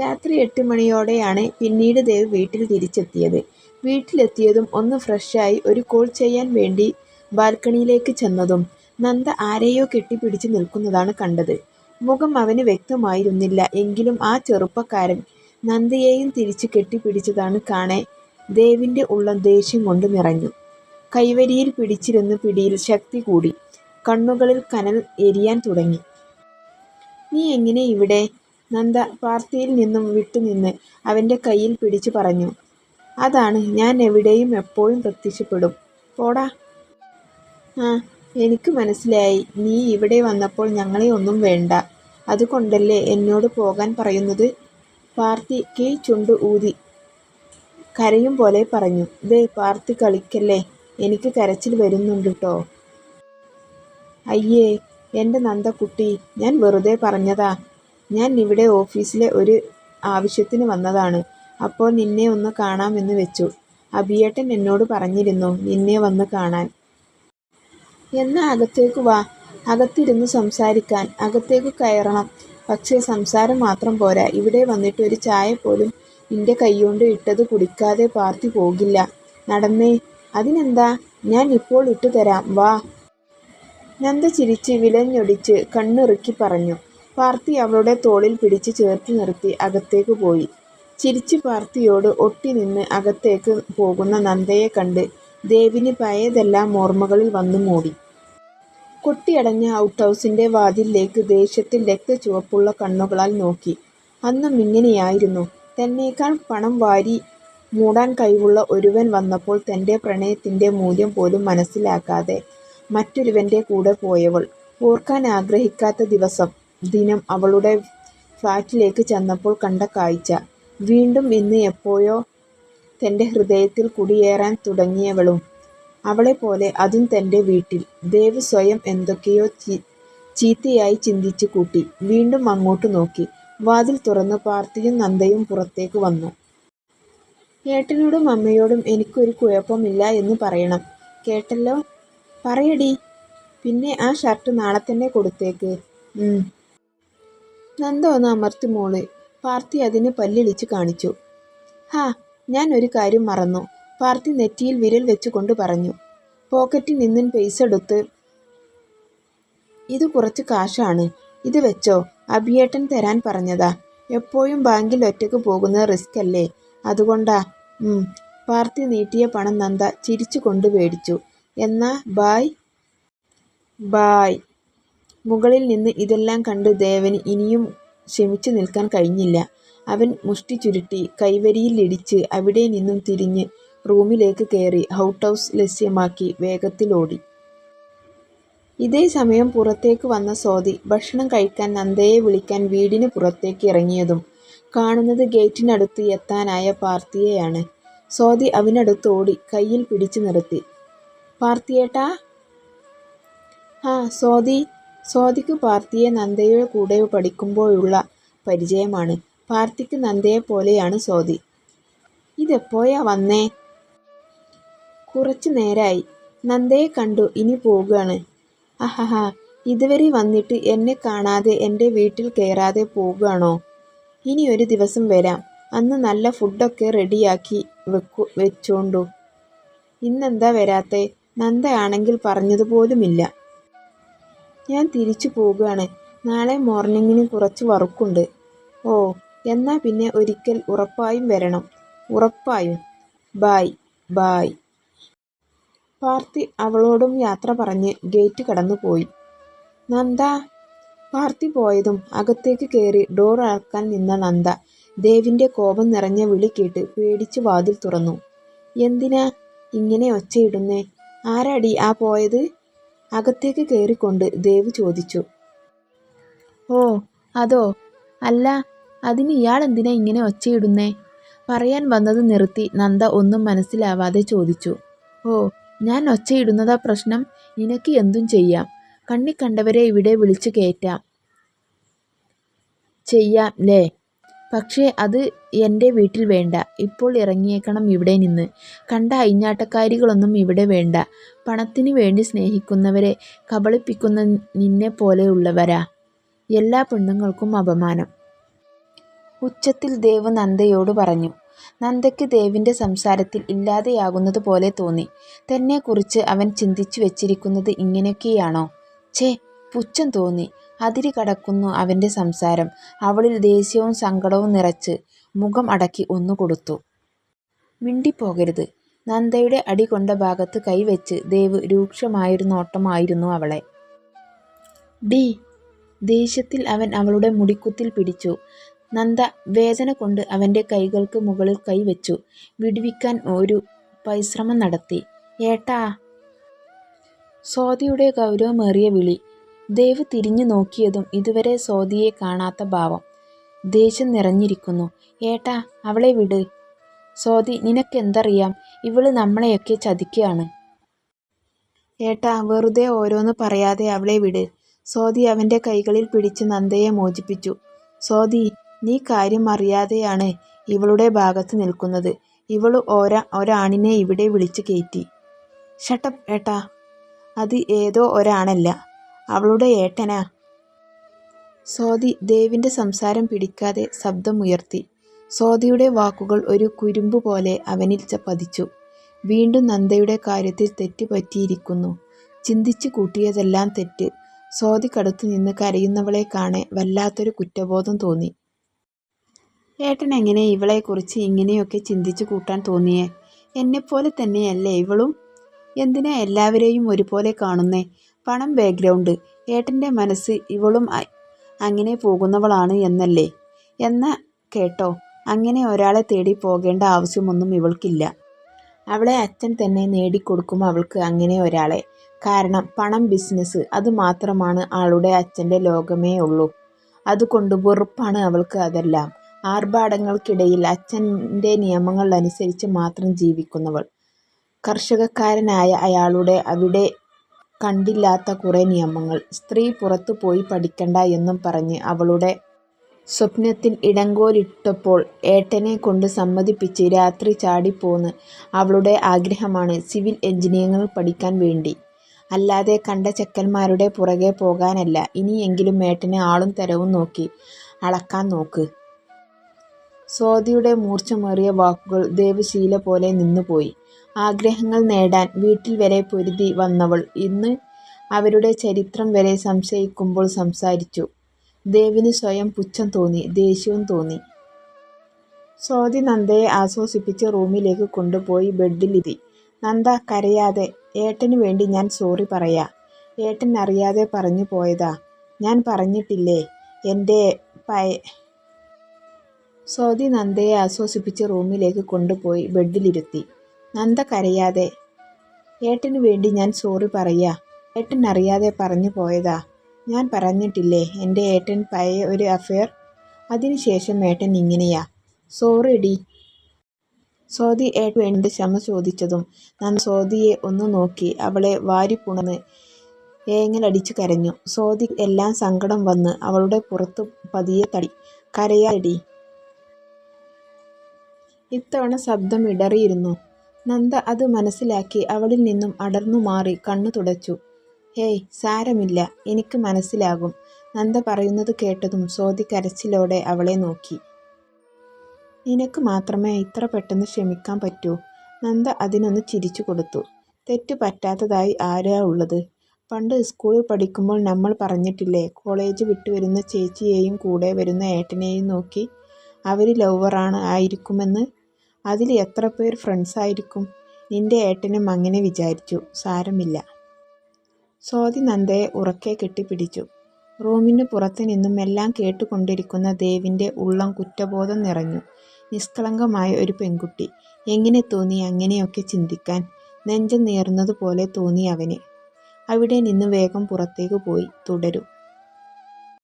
രാത്രി എട്ട് മണിയോടെയാണ് പിന്നീട് ദേവ് വീട്ടിൽ തിരിച്ചെത്തിയത്. വീട്ടിലെത്തിയതും ഒന്ന് ഫ്രഷായി ഒരു കോൾ ചെയ്യാൻ വേണ്ടി ബാൽക്കണിയിലേക്ക് ചെന്നതും നന്ദ ആരെയോ കെട്ടിപ്പിടിച്ച് നിൽക്കുന്നതാണ് കണ്ടത്. മുഖം അവന് വ്യക്തമായിരുന്നില്ല എങ്കിലും ആ ചെറുപ്പക്കാരൻ നന്ദയെയും തിരിച്ച് കെട്ടിപ്പിടിച്ചതാണ് കാണെ ദേവിന്റെ ഉള്ള ദേഷ്യം കൊണ്ട് നിറഞ്ഞു. കൈവരിയിൽ പിടിച്ചിരുന്ന് പിടിയിൽ ശക്തി കൂടി. കണ്ണുകളിൽ കനൽ എരിയാൻ തുടങ്ങി. "നീ എങ്ങനെ ഇവിടെ? " നന്ദ പാർത്തിയിൽ നിന്നും വിട്ടുനിന്ന് അവന്റെ കയ്യിൽ പിടിച്ചു പറഞ്ഞു. "അതാണ് ഞാൻ എവിടെയും എപ്പോഴും പ്രത്യക്ഷപ്പെടും. പോടാ. " "ആ എനിക്ക് മനസ്സിലായി. നീ ഇവിടെ വന്നപ്പോൾ ഞങ്ങളെ ഒന്നും വേണ്ട. അതുകൊണ്ടല്ലേ എന്നോട് പോകാൻ പറയുന്നത്? " പാർത്തി കീ ചുണ്ട് ഊതി കരയും പോലെ പറഞ്ഞു. "ദേ പാർത്തി കളിക്കല്ലേ. എനിക്ക് കരച്ചിൽ വരുന്നുണ്ട് കേട്ടോ അയ്യേ എന്റെ നന്ദക്കുട്ടി ഞാൻ വെറുതെ പറഞ്ഞതാ. ഞാൻ ഇവിടെ ഓഫീസിലെ ഒരു ആവശ്യത്തിന് വന്നതാണ്. അപ്പോൾ നിന്നെ ഒന്ന് കാണാമെന്ന് വെച്ചു. അബിയേട്ടൻ എന്നോട് പറഞ്ഞിരുന്നു നിന്നെ വന്ന് കാണാൻ. എന്നാ അകത്തേക്ക് വാ. അകത്തിരുന്ന് സംസാരിക്കാൻ. " "അകത്തേക്ക് കയറണം. പക്ഷേ സംസാരം മാത്രം പോരാ. ഇവിടെ വന്നിട്ട് ഒരു ചായ പോലും നിന്റെ കൈകൊണ്ട് ഇട്ടത് കുടിക്കാതെ പാർത്തി പോകില്ല. നടന്നേ. " "അതിനെന്താ. ഞാൻ ഇപ്പോൾ ഇട്ടുതരാം വാ. " നന്ദ ചിരിച്ച് വിലഞ്ഞൊടിച്ച് കണ്ണിറുക്കി പറഞ്ഞു. പാർത്തി അവളുടെ തോളിൽ പിടിച്ച് ചേർത്ത് നിർത്തി അകത്തേക്ക് പോയി. ചിരിച്ച് പാർത്തിയോട് ഒട്ടി നിന്ന് അകത്തേക്ക് പോകുന്ന നന്ദയെ കണ്ട് ദേവിന് പഴയതെല്ലാം ഓർമ്മകളിൽ വന്നു മൂടി. കൊട്ടിയടഞ്ഞ ഔട്ട് ഹൗസിന്റെ വാതിലിലേക്ക് ദേഷ്യത്തിൽ രക്തചുവപ്പുള്ള കണ്ണുകളാൽ നോക്കി. അന്നും ഇങ്ങനെയായിരുന്നു. തന്നേക്കാൾ പണം വാരി മൂടാൻ കഴിവുള്ള ഒരുവൻ വന്നപ്പോൾ തന്റെ പ്രണയത്തിന്റെ മൂല്യം പോലും മനസ്സിലാക്കാതെ മറ്റൊരുവന്റെ കൂടെ പോയവൾ. ഓർക്കാൻ ആഗ്രഹിക്കാത്ത ദിവസം, ദിനം അവളുടെ ഫ്ലാറ്റിലേക്ക് ചെന്നപ്പോൾ കണ്ട കാഴ്ച. വീണ്ടും ഇന്ന് എപ്പോഴോ തന്റെ ഹൃദയത്തിൽ കുടിയേറാൻ തുടങ്ങിയവളും പോലെ അതും തന്റെ വീട്ടിൽ. ദേവ് സ്വയം എന്തൊക്കെയോ ചീത്തയായി ചിന്തിച്ചു കൂട്ടി. വീണ്ടും അങ്ങോട്ട് നോക്കി. വാതിൽ തുറന്ന് പാർത്തിയും നന്ദയും പുറത്തേക്ക് വന്നു. "ഏട്ടനോടും അമ്മയോടും എനിക്കൊരു കുഴപ്പമില്ല എന്ന് പറയണം. കേട്ടല്ലോ. പറയടി പിന്നെ ആ ഷർട്ട് നാളെ തന്നെ കൊടുത്തേക്ക്. ഉം. " നന്ദ ഒന്ന് അമർത്തി മോളെ പാർത്തി അതിന് പല്ലിളിച്ച് കാണിച്ചു. "ഹാ ഞാൻ ഒരു കാര്യം മറന്നു. " പാർത്തി നെറ്റിയിൽ വിരൽ വെച്ചുകൊണ്ട് പറഞ്ഞു. പോക്കറ്റിൽ നിന്നും പൈസെടുത്ത് "ഇത് കുറച്ച് കാശാണ്. ഇത് വെച്ചോ. അഭിയേട്ടൻ തരാൻ പറഞ്ഞതാ. എപ്പോഴും ബാങ്കിൽ ഒറ്റയ്ക്ക് പോകുന്നത് റിസ്ക് അല്ലേ അതുകൊണ്ടാ. ഉം. " പാർത്തി നീട്ടിയ പണം നന്ദ ചിരിച്ചുകൊണ്ട് മേടിച്ചു. "എന്നാ ബായ് " "ബൈ. " മുകളിൽ നിന്ന് ഇതെല്ലാം കണ്ട് ദേവന് ഇനിയും ക്ഷമിച്ചു നിൽക്കാൻ കഴിഞ്ഞില്ല. അവൻ മുഷ്ടി ചുരുട്ടി കൈവരിയിൽ ഇടിച്ച് അവിടെ നിന്നും തിരിഞ്ഞ് റൂമിലേക്ക് കയറി ഔട്ട് ഹൗസ് ലസ്യമാക്കി വേഗത്തിലോടി ഇതേ സമയം പുറത്തേക്ക് വന്ന സ്വാതി ഭക്ഷണം കഴിക്കാൻ നന്ദയെ വിളിക്കാൻ വീടിന് പുറത്തേക്ക് ഇറങ്ങിയതും കാണുന്നത് ഗേറ്റിനടുത്ത് എത്താനായ പാർത്തിയെയാണ്. സ്വാതി അവനടുത്ത് ഓടി കയ്യിൽ പിടിച്ചു നിർത്തി. "പാർത്തിയേട്ടാ. " "ആ സ്വാതി. " സ്വാതിക്ക് പാർത്തിയെ നന്ദയുടെ കൂടെ പഠിക്കുമ്പോഴുള്ള പരിചയമാണ്. പാർത്തിക്ക് നന്ദയെപ്പോലെയാണ് സ്വാതി. ഇതെപ്പോയാ വന്നേ? " കുറച്ചു നേരായി. നന്ദയെ കണ്ടു ഇനി പോവുകയാണ് " "അഹഹാ ഇതുവരെ വന്നിട്ട് എന്നെ കാണാതെ എന്റെ വീട്ടിൽ കയറാതെ പോവുകയാണോ ഇനി ഒരു ദിവസം വരാം. അന്ന് നല്ല ഫുഡൊക്കെ റെഡിയാക്കി വെക്കു വെച്ചോണ്ടു. " "ഇന്നെന്താ വരാത്തെ? " നന്ദയാണെങ്കിൽ പറഞ്ഞതുപോലുമില്ല പറഞ്ഞത് പോലുമില്ല. "ഞാൻ തിരിച്ചു പോവുകയാണ് നാളെ മോർണിംഗിന് കുറച്ച് വർക്കുണ്ട്. " "ഓ എന്നാ പിന്നെ ഒരിക്കൽ ഉറപ്പായും വരണം. " "ഉറപ്പായും. ബായ് ബായ് " പാർത്തി അവളോടും യാത്ര പറഞ്ഞ് ഗേറ്റ് കടന്നു പോയി. നന്ദ " പാർത്തി പോയതും അകത്തേക്ക് കയറി ഡോർ അളക്കാൻ നിന്ന നന്ദ ദേവിന്റെ കോപം നിറഞ്ഞ വിളി കേട്ട് പേടിച്ച് വാതിൽ തുറന്നു. "എന്തിനാ ഇങ്ങനെ ഒച്ചയിടുന്നേ? ആരാടി ആ പോയത്? " അകത്തേക്ക് കയറിക്കൊണ്ട് ദേവ് ചോദിച്ചു. "ഓ അതോ. അല്ല അതിന് ഇയാൾ എന്തിനാ ഇങ്ങനെ ഒച്ചയിടുന്നേ? " പറയാൻ വന്നത് നിർത്തി നന്ദ ഒന്നും മനസ്സിലാവാതെ ചോദിച്ചു. "ഓ ഞാൻ ഒച്ചയിടുന്നതാ പ്രശ്നം. നിനക്ക് എന്തും ചെയ്യാം. കണ്ണിക്കണ്ടവരെ ഇവിടെ വിളിച്ചു കയറ്റാം ചെയ്യാം ലേ പക്ഷേ അത് എന്റെ വീട്ടിൽ വേണ്ട. ഇപ്പോൾ ഇറങ്ങിയേക്കണം ഇവിടെ നിന്ന്. കണ്ട അയിഞ്ഞാട്ടക്കാരികളൊന്നും ഇവിടെ വേണ്ട. പണത്തിന് വേണ്ടി സ്നേഹിക്കുന്നവരെ കബളിപ്പിക്കുന്ന നിന്നെ പോലെയുള്ളവരാ എല്ലാ പെണ്ണുങ്ങൾക്കും അപമാനം. ഉച്ചത്തിൽ ദേവ് നന്ദയോട് പറഞ്ഞു. നന്ദയ്ക്ക് ദേവിന്റെ സംസാരത്തിൽ ഇല്ലാതെയാകുന്നത് പോലെ തോന്നി. തന്നെക്കുറിച്ച് അവൻ ചിന്തിച്ചു വെച്ചിരിക്കുന്നത് ഇങ്ങനെയൊക്കെയാണോ? ഛേ, പുച്ഛം തോന്നി. അതിരി കടക്കുന്നു അവന്റെ സംസാരം. അവളിൽ ദേഷ്യവും സങ്കടവും നിറച്ച് മുഖം അടക്കി ഒന്നു കൊടുത്തു. മിണ്ടിപ്പോകരുത്. നന്ദയുടെ അടികൊണ്ട ഭാഗത്ത് കൈവച്ച് ദേവ് രൂക്ഷമായൊരു നോട്ടമായിരുന്നു അവളെ. ഡി ദേഷ്യത്തിൽ അവൻ അവളുടെ മുടിക്കുത്തിൽ പിടിച്ചു. നന്ദ വേദന കൊണ്ട് അവന്റെ കൈകൾക്ക് മുകളിൽ കൈവച്ചു വിടുവിക്കാൻ ഒരു പരിശ്രമം നടത്തി. ഏട്ടാ. സ്വാതിയുടെ ഗൗരവമേറിയ വിളി. ദേവ് തിരിഞ്ഞു നോക്കിയതും ഇതുവരെ സ്വാതിയെ കാണാത്ത ഭാവം. ദേഷ്യം നിറഞ്ഞിരിക്കുന്നു. ഏട്ടാ, അവളെ വിട്. സ്വാതി നിനക്കെന്തറിയാം. ഇവൾ നമ്മളെയൊക്കെ ചതിക്കുകയാണ് ഏട്ടാ, വെറുതെ ഓരോന്ന് പറയാതെ അവളെ വിട്. സ്വാതി അവന്റെ കൈകളിൽ പിടിച്ച് നന്ദയെ മോചിപ്പിച്ചു. സ്വാതി, നീ കാര്യം അറിയാതെയാണ് ഇവളുടെ ഭാഗത്ത് നിൽക്കുന്നത്. ഇവൾ ഓരാ ഒരാണിനെ ഇവിടെ വിളിച്ചു കയറ്റി. ഷട്ടപ്പ് ഏട്ടാ. അത് ഏതോ ഒരാണല്ല. അവളുടെ ഏട്ടനാ. സ്വാതി ദേവിന്റെ സംസാരം പിടിക്കാതെ ശബ്ദമുയർത്തി. സ്വാതിയുടെ വാക്കുകൾ ഒരു കുരുമ്പ് പോലെ അവനിൽ പതിച്ചു. വീണ്ടും നന്ദയുടെ കാര്യത്തിൽ തെറ്റ് പറ്റിയിരിക്കുന്നു. ചിന്തിച്ചു കൂട്ടിയതെല്ലാം തെറ്റ്. സ്വാതി കടുത്തു നിന്ന് കരയുന്നവളെ കാണെ വല്ലാത്തൊരു കുറ്റബോധം തോന്നി. ഏട്ടൻ എങ്ങനെ ഇവളെക്കുറിച്ച് ഇങ്ങനെയൊക്കെ ചിന്തിച്ചു കൂട്ടാൻ തോന്നിയേ? എന്നെപ്പോലെ തന്നെയല്ലേ ഇവളും? എന്തിനാ എല്ലാവരെയും ഒരുപോലെ കാണുന്നേ? പണം ബാക്ക്ഗ്രൗണ്ട്. ഏട്ടന്റെ മനസ്സ് ഇവളും അങ്ങനെ പോകുന്നവളാണ് എന്നല്ലേ? എന്ന കേട്ടോ, അങ്ങനെ ഒരാളെ തേടി പോകേണ്ട ആവശ്യമൊന്നും ഇവൾക്കില്ല. അവളെ അച്ഛൻ തന്നെ നേടിക്കൊടുക്കും അവൾക്ക് അങ്ങനെ ഒരാളെ. കാരണം പണം ബിസിനസ് അത് മാത്രമാണ് ആളുടെ അച്ഛന്റെ ലോകമേ ഉള്ളൂ. അതുകൊണ്ട് വെറുപ്പാണ് അവൾക്ക് അതെല്ലാം. ആർഭാടങ്ങൾക്കിടയിൽ അച്ഛന്റെ നിയമങ്ങൾ അനുസരിച്ച് മാത്രം ജീവിക്കുന്നവൾ. കർഷകക്കാരനായ അയാളുടെ അവിടെ കണ്ടില്ലാത്ത കുറേ നിയമങ്ങൾ. സ്ത്രീ പുറത്തു പോയി പഠിക്കണ്ട എന്നും പറഞ്ഞ് അവളുടെ സ്വപ്നത്തിൽ ഇടങ്കോലിട്ടപ്പോൾ ഏട്ടനെ കൊണ്ട് സമ്മതിപ്പിച്ച് രാത്രി ചാടിപ്പോന്ന് അവളുടെ ആഗ്രഹമാണ് സിവിൽ എഞ്ചിനീയറിംഗ് പഠിക്കാൻ വേണ്ടി. അല്ലാതെ കണ്ട ചെക്കന്മാരുടെ പുറകെ പോകാനല്ല. ഇനിയെങ്കിലും ഏട്ടനെ ആളും തരവും നോക്കി അളക്കാൻ നോക്ക്. സ്വാതിയുടെ മൂർച്ചമേറിയ വാക്കുകൾ ദേവശീല പോലെ നിന്നുപോയി. ആഗ്രഹങ്ങൾ നേടാൻ വീട്ടിൽ വരെ പൊരുതി വന്നവൾ ഇന്ന് അവരുടെ ചരിത്രം വരെ സംശയിക്കുമ്പോൾ സംസാരിച്ചു. ദേവിന് സ്വയം പുച്ഛം തോന്നി. ദേഷ്യവും തോന്നി. സ്വാതി നന്ദയെ ആശ്വസിപ്പിച്ച് റൂമിലേക്ക് കൊണ്ടുപോയി ബെഡിലിരി നന്ദ, കരയാതെ. ഏട്ടന് വേണ്ടി ഞാൻ സോറി പറയാ. ഏട്ടൻ അറിയാതെ പറഞ്ഞു പോയതാ. ഞാൻ പറഞ്ഞിട്ടില്ലേ എന്റെ പയ സ്വാതി നന്ദയെ ആശ്വസിപ്പിച്ച് റൂമിലേക്ക് കൊണ്ടുപോയി ബെഡിലിരുത്തി. നന്ദ, കരയാതെ. ഏട്ടന് വേണ്ടി ഞാൻ സോറി പറയാ. ഏട്ടൻ അറിയാതെ പറഞ്ഞു പോയതാ. ഞാൻ പറഞ്ഞിട്ടില്ലേ എന്റെ ഏട്ടൻ പഴയ ഒരു അഫെയർ അതിനുശേഷം ഏട്ടൻ ഇങ്ങനെയാ. സോറി ഡി സോതി ഏട്ടൻ വേണ്ടി ക്ഷമ ചോദിച്ചതും ഞാൻ സോദിയെ ഒന്ന് നോക്കി അവളെ വാരിപ്പുണന്ന് ഏങ്ങലടിച്ചു കരഞ്ഞു. സോദി എല്ലാം സങ്കടം വന്ന് അവളുടെ പുറത്ത് പതിയെ തടി കരയാടി. ഇത്തവണ ശബ്ദം ഇടറിയിരുന്നു. നന്ദ അത് മനസ്സിലാക്കി അവളിൽ നിന്നും അടർന്നു മാറി കണ്ണു തുടച്ചു. ഹേയ് സാരമില്ല. എനിക്ക് മനസ്സിലാകും. നന്ദ പറയുന്നത് കേട്ടതും സ്വാതി കരച്ചിലോടെ അവളെ നോക്കി. നിനക്ക് മാത്രമേ ഇത്ര പെട്ടെന്ന് ക്ഷമിക്കാൻ പറ്റൂ. നന്ദ അതിനൊന്ന് ചിരിച്ചു കൊടുത്തു. തെറ്റ് പറ്റാത്തതായി ആരാ ഉള്ളത്? പണ്ട് സ്കൂളിൽ പഠിക്കുമ്പോൾ നമ്മൾ പറഞ്ഞിട്ടില്ലേ കോളേജ് വിട്ട് വരുന്ന ചേച്ചിയെയും കൂടെ വരുന്ന ഏട്ടനെയും നോക്കി അവർ ലവറാണ് ആയിരിക്കുമെന്ന്. അതിൽ എത്ര പേർ ഫ്രണ്ട്സായിരിക്കും? നിന്റെ ഏട്ടനും അങ്ങനെ വിചാരിച്ചു. സാരമില്ല. സ്വാതി നന്ദയെ ഉറക്കെ കെട്ടിപ്പിടിച്ചു. റൂമിന് പുറത്തു നിന്നും എല്ലാം കേട്ടുകൊണ്ടിരിക്കുന്ന ദേവിന്റെ ഉള്ളം കുറ്റബോധം നിറഞ്ഞു. നിഷ്കളങ്കമായ ഒരു പെൺകുട്ടി. എങ്ങനെ തോന്നി അങ്ങനെയൊക്കെ ചിന്തിക്കാൻ? നെഞ്ചം നേർന്നതുപോലെ തോന്നി അവന്. അവിടെ നിന്ന് വേഗം പുറത്തേക്ക് പോയി. തുടരും.